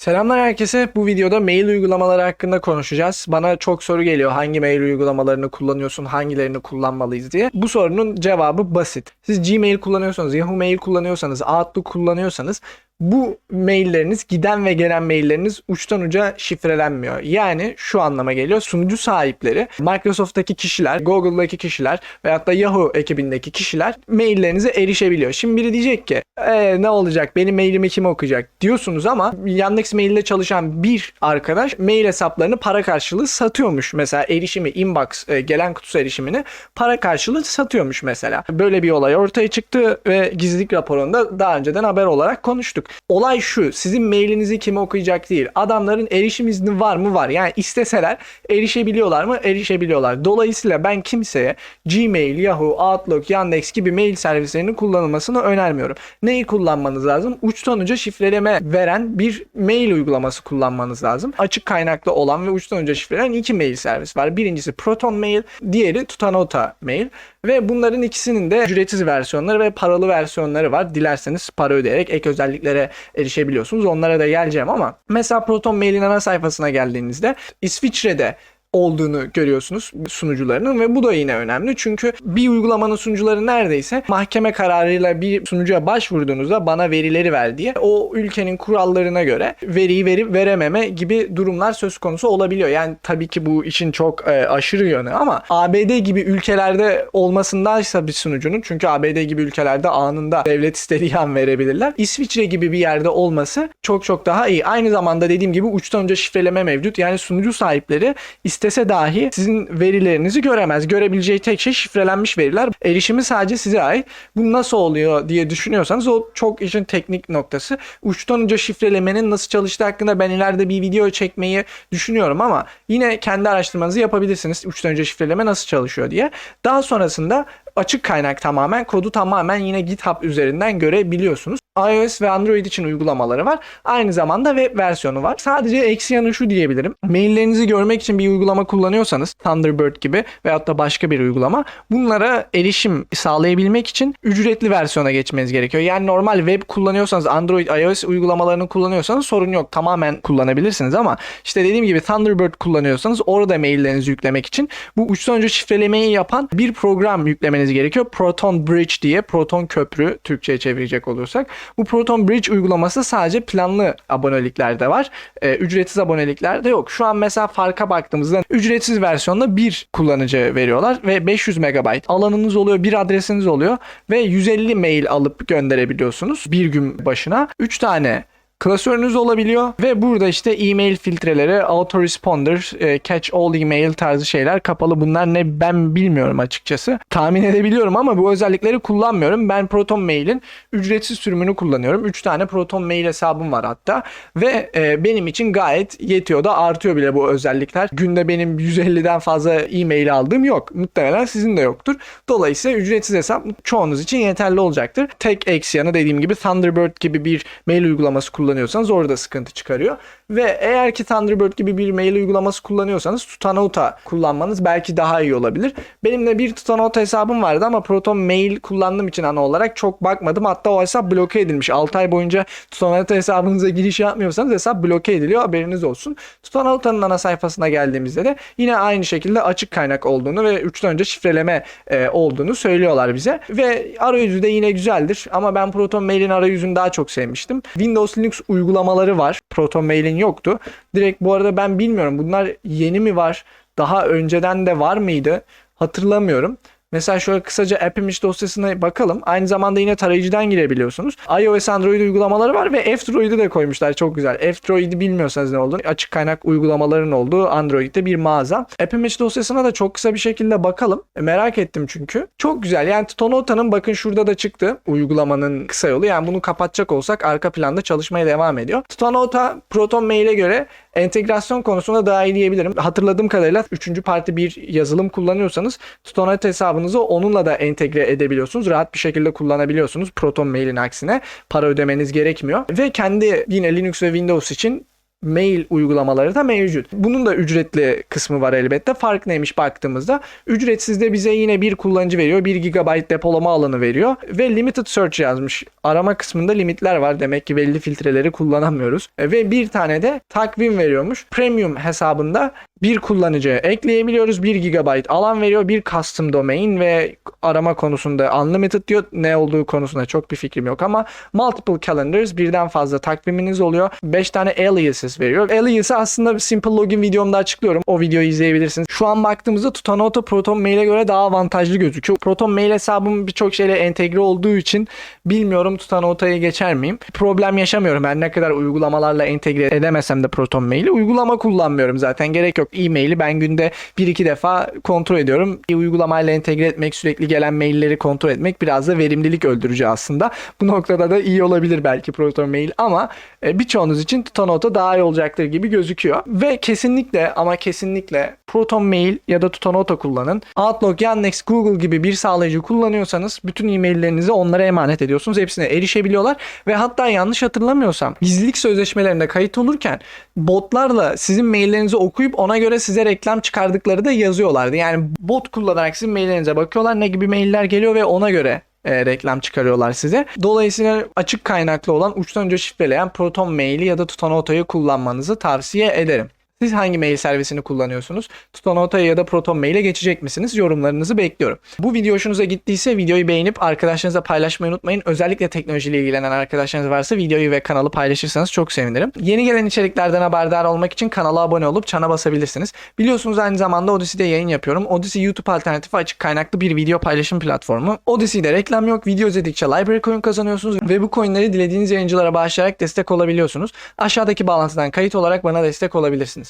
Selamlar herkese. Bu videoda mail uygulamaları hakkında konuşacağız. Bana çok soru geliyor. Hangi mail uygulamalarını kullanıyorsun, hangilerini kullanmalıyız diye. Bu sorunun cevabı basit. Siz Gmail kullanıyorsanız, Yahoo Mail kullanıyorsanız, Outlook kullanıyorsanız bu mailleriniz, giden ve gelen mailleriniz uçtan uca şifrelenmiyor. Yani şu anlama geliyor. Sunucu sahipleri, Microsoft'taki kişiler, Google'daki kişiler veyahut da Yahoo ekibindeki kişiler maillerinize erişebiliyor. Şimdi biri diyecek ki "Ee, ne olacak benim mailimi kim okuyacak diyorsunuz ama Yandex Mail'de çalışan bir arkadaş mail hesaplarını para karşılığı satıyormuş. Mesela erişimi inbox e, gelen kutusu erişimini para karşılığı satıyormuş mesela. Böyle bir olay ortaya çıktı ve gizlilik raporunda daha önceden haber olarak konuştuk. Olay şu sizin mailinizi kim okuyacak değil. Adamların erişim izni var mı var. Yani isteseler erişebiliyorlar mı erişebiliyorlar. Dolayısıyla ben kimseye Gmail, Yahoo, Outlook, Yandex gibi mail servislerinin kullanılmasını önermiyorum. Neyi kullanmanız lazım? Uçtan uca şifreleme veren bir mail uygulaması kullanmanız lazım. Açık kaynaklı olan ve uçtan uca şifrelenen iki mail servis var. Birincisi Proton Mail, diğeri Tutanota Mail. Ve bunların ikisinin de ücretsiz versiyonları ve paralı versiyonları var. Dilerseniz para ödeyerek ek özelliklere erişebiliyorsunuz. Onlara da geleceğim ama mesela Proton Mail'in ana sayfasına geldiğinizde İsviçre'de olduğunu görüyorsunuz sunucularının ve bu da yine önemli. Çünkü bir uygulamanın sunucuları neredeyse mahkeme kararıyla bir sunucuya başvurduğunuzda bana verileri ver diye o ülkenin kurallarına göre veriyi verip verememe gibi durumlar söz konusu olabiliyor. Yani tabii ki bu işin çok e, aşırı yönü ama ABD gibi ülkelerde olmasındaysa bir sunucunun çünkü ABD gibi ülkelerde anında devlet istediği an verebilirler. İsviçre gibi bir yerde olması çok çok daha iyi. Aynı zamanda dediğim gibi uçtan önce şifreleme mevcut. Yani sunucu sahipleri istese dahi sizin verilerinizi göremez. Görebileceği tek şey şifrelenmiş veriler. Erişimi sadece size ait. Bu nasıl oluyor diye düşünüyorsanız o çok işin teknik noktası. Uçtan uca şifrelemenin nasıl çalıştığı hakkında ben ileride bir video çekmeyi düşünüyorum ama yine kendi araştırmanızı yapabilirsiniz. Uçtan önce şifreleme nasıl çalışıyor diye. Daha sonrasında açık kaynak tamamen kodu tamamen yine GitHub üzerinden görebiliyorsunuz. iOS ve Android için uygulamaları var. Aynı zamanda web versiyonu var. Sadece eksi yanı şu diyebilirim. Maillerinizi görmek için bir uygulama kullanıyorsanız Thunderbird gibi veyahut da başka bir uygulama bunlara erişim sağlayabilmek için ücretli versiyona geçmeniz gerekiyor. Yani normal web kullanıyorsanız Android, iOS uygulamalarını kullanıyorsanız sorun yok. Tamamen kullanabilirsiniz ama işte dediğim gibi Thunderbird kullanıyorsanız orada maillerinizi yüklemek için bu uçtan önce şifrelemeyi yapan bir program yüklemeniz gerekiyor. Proton Bridge diye Proton Köprü Türkçe'ye çevirecek olursak. Bu Proton Bridge uygulaması sadece planlı aboneliklerde var. Ee, ücretsiz aboneliklerde yok. Şu an mesela farka baktığımızda ücretsiz versiyonda bir kullanıcı veriyorlar ve 500 MB alanınız oluyor, bir adresiniz oluyor ve 150 mail alıp gönderebiliyorsunuz bir gün başına. 3 tane klasörünüz olabiliyor ve burada işte e-mail filtreleri, autoresponder, e, catch all email tarzı şeyler kapalı. Bunlar ne ben bilmiyorum açıkçası. Tahmin edebiliyorum ama bu özellikleri kullanmıyorum. Ben Proton Mail'in ücretsiz sürümünü kullanıyorum. 3 tane Proton Mail hesabım var hatta ve e, benim için gayet yetiyor da artıyor bile bu özellikler. Günde benim 150'den fazla e-mail aldığım yok. Muhtemelen sizin de yoktur. Dolayısıyla ücretsiz hesap çoğunuz için yeterli olacaktır. Tek eksi yanı dediğim gibi Thunderbird gibi bir mail uygulaması kullanıyorsanız orada sıkıntı çıkarıyor. Ve eğer ki Thunderbird gibi bir mail uygulaması kullanıyorsanız Tutanota kullanmanız belki daha iyi olabilir. Benim de bir Tutanota hesabım vardı ama Proton Mail kullandığım için ana olarak çok bakmadım. Hatta o hesap bloke edilmiş. 6 ay boyunca Tutanota hesabınıza giriş yapmıyorsanız hesap bloke ediliyor. Haberiniz olsun. Tutanota'nın ana sayfasına geldiğimizde de yine aynı şekilde açık kaynak olduğunu ve 3'ten önce şifreleme e, olduğunu söylüyorlar bize. Ve arayüzü de yine güzeldir. Ama ben Proton Mail'in arayüzünü daha çok sevmiştim. Windows Linux uygulamaları var. Proton Mail'in yoktu. Direkt bu arada ben bilmiyorum bunlar yeni mi var? Daha önceden de var mıydı? Hatırlamıyorum. Mesela şöyle kısaca App Image dosyasına bakalım. Aynı zamanda yine tarayıcıdan girebiliyorsunuz. iOS Android uygulamaları var ve F-Droid'i de koymuşlar. Çok güzel. F-Droid'i bilmiyorsanız ne olduğunu açık kaynak uygulamaların olduğu Android'de bir mağaza. App Image dosyasına da çok kısa bir şekilde bakalım. E, merak ettim çünkü. Çok güzel. Yani Tonota'nın bakın şurada da çıktı uygulamanın kısa yolu. Yani bunu kapatacak olsak arka planda çalışmaya devam ediyor. Tonota Proton Mail'e göre entegrasyon konusunda daha iyi diyebilirim. Hatırladığım kadarıyla 3. parti bir yazılım kullanıyorsanız Tutonet hesabınızı onunla da entegre edebiliyorsunuz. Rahat bir şekilde kullanabiliyorsunuz. Proton Mail'in aksine para ödemeniz gerekmiyor. Ve kendi yine Linux ve Windows için mail uygulamaları da mevcut. Bunun da ücretli kısmı var elbette. Fark neymiş baktığımızda? Ücretsizde bize yine bir kullanıcı veriyor. 1 GB depolama alanı veriyor. Ve limited search yazmış. Arama kısmında limitler var. Demek ki belli filtreleri kullanamıyoruz. E, Ve bir tane de takvim veriyormuş. Premium hesabında bir kullanıcı ekleyebiliyoruz. 1 GB alan veriyor. Bir custom domain ve arama konusunda unlimited diyor. Ne olduğu konusunda çok bir fikrim yok ama multiple calendars birden fazla takviminiz oluyor. 5 tane aliases veriyor. Alias'ı aslında simple login videomda açıklıyorum. O videoyu izleyebilirsiniz. Şu an baktığımızda Tutanota Proton Mail'e göre daha avantajlı gözüküyor. Proton Mail hesabım birçok şeyle entegre olduğu için bilmiyorum Tutanota'yı geçer miyim? Problem yaşamıyorum. Ben ne kadar uygulamalarla entegre edemesem de Proton Mail'i uygulama kullanmıyorum zaten. Gerek yok. E-mail'i ben günde 1-2 defa kontrol ediyorum. Bir uygulamayla entegre etmek, sürekli gelen mailleri kontrol etmek biraz da verimlilik öldürücü aslında. Bu noktada da iyi olabilir belki Proton Mail ama e, birçoğunuz için Tutanota daha iyi olacaktır gibi gözüküyor. Ve kesinlikle ama kesinlikle Proton Mail ya da Tutanota kullanın. Outlook, Yandex, Google gibi bir sağlayıcı kullanıyorsanız bütün e-maillerinizi onlara emanet ediyorsunuz. Hepsine erişebiliyorlar ve hatta yanlış hatırlamıyorsam gizlilik sözleşmelerinde kayıt olurken botlarla sizin maillerinizi okuyup ona göre size reklam çıkardıkları da yazıyorlardı. Yani bot kullanarak sizin maillerinize bakıyorlar ne gibi mailler geliyor ve ona göre e, reklam çıkarıyorlar size. Dolayısıyla açık kaynaklı olan uçtan uca şifreleyen Proton Mail'i ya da Tutanota'yı kullanmanızı tavsiye ederim. Siz hangi mail servisini kullanıyorsunuz? Tutanota'ya ya da Proton Mail'e geçecek misiniz? Yorumlarınızı bekliyorum. Bu video hoşunuza gittiyse videoyu beğenip arkadaşlarınızla paylaşmayı unutmayın. Özellikle teknolojiyle ilgilenen arkadaşlarınız varsa videoyu ve kanalı paylaşırsanız çok sevinirim. Yeni gelen içeriklerden haberdar olmak için kanala abone olup çana basabilirsiniz. Biliyorsunuz aynı zamanda Odyssey'de yayın yapıyorum. Odyssey YouTube alternatifi açık kaynaklı bir video paylaşım platformu. Odyssey'de reklam yok. Video izledikçe library coin kazanıyorsunuz ve bu coinleri dilediğiniz yayıncılara bağışlayarak destek olabiliyorsunuz. Aşağıdaki bağlantıdan kayıt olarak bana destek olabilirsiniz.